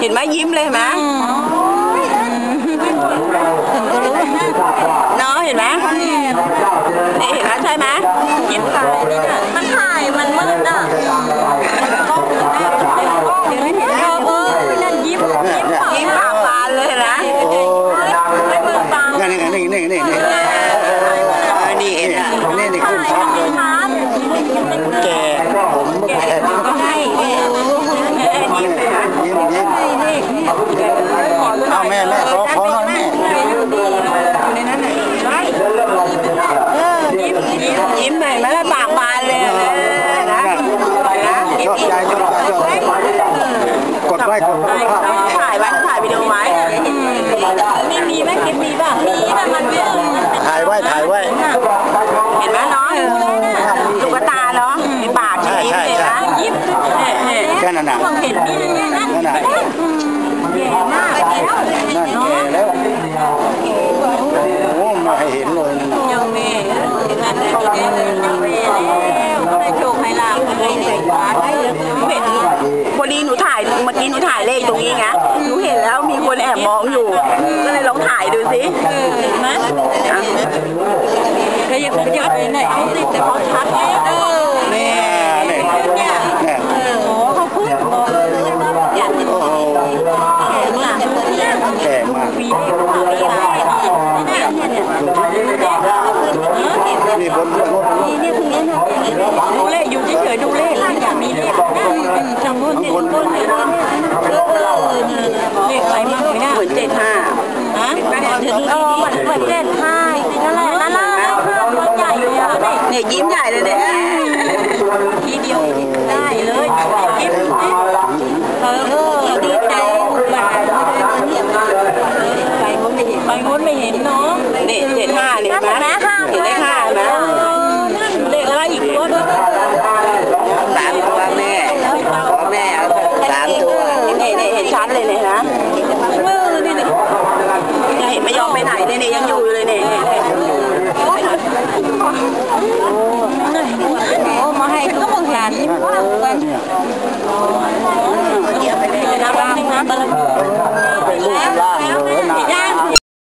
เห็นไหมยิ้มเลยเห็นไหมเนาะเห็นไหมนี่เห็นไหมใช่ไหมยิ้มตายนี่น่ะมันถ่ายมันมืดอะเดี๋ยวไม่เห็นเออเออนั่นยิ้มยิ้มปาก ยิ้มปากบานเลยเห็นไหม ไม่เปิดปาก นี่นี่นี่นี่นี่ เออนี่เห็นไหม นี่นี่ขึ้นชัดเลย ครับ แก่ผมแก่ ก็ให้ยิ้มเลยนะ ยิ้มยิ้มเอาแม่แม่ขอขอหน่อยแม่ ยิ้มยิ้มยิ้มหน่อยไหมล่ะปากบานเลยนะนะชอบใจชอบใจชอบใจกดไว้กดไว้ภาพถ่ายไว้ถ่ายวิดีโอไว้มีมีไหมคลิปมีป่ะมีแต่มันไม่ถ่ายไว้ถ่ายไว้ เห็นไหมเนาะลูกตาเนาะปากยิ้มเห็นไหมยิ้มแค่นั้นน่ะ เห็นนี่นั่น นั่นน่ะ หน้าไปแล้ว นั่นแก่แล้วโอ้มาให้เห็นเลยนั่นน่ะ ยังมีนั่นแหละยังมีแล้วได้โชคให้ลาบให้ใส่บาตรใหนูเห็นพอดีหนูถ่ายเมื่อกี้หนูถ่ายเลขตรงนี้ไงหนูเห็นแล้วมีคนแอบมองอยู่ ก็เลยลองถ่ายดูสิเห็นไหมก็ยังจะไปไหนเขาติดแต่เขาชัดแล้ว เออเหมือนเหมือนเด็ดห้านั่นแหละนั่นแหละตัวใหญ่เลยอะนี่เนี่ยยิ้มใหญ่เลยเนี่ยทีเดียวได้เลยยิ้มเออเออดีใจแบบไปงดไม่เห็นไปงดไม่เห็นเนาะ นี่เจ็ดห้าเนี่ยเห็นไหมเห็นเลขห้าไหม เลขอะไรอีกตัวนึง สามตัวแม่ขอแม่เอาสามตัวนี่นี่เห็นชัดเลยเนี่ยนะ เออนี่นี่ เนี่ยเห็นไม่ยอมไปไหนเลยเนี่ยยังอยู่อยู่เลยเนี่ยเนี่ยเนี่ย โอ้มาใ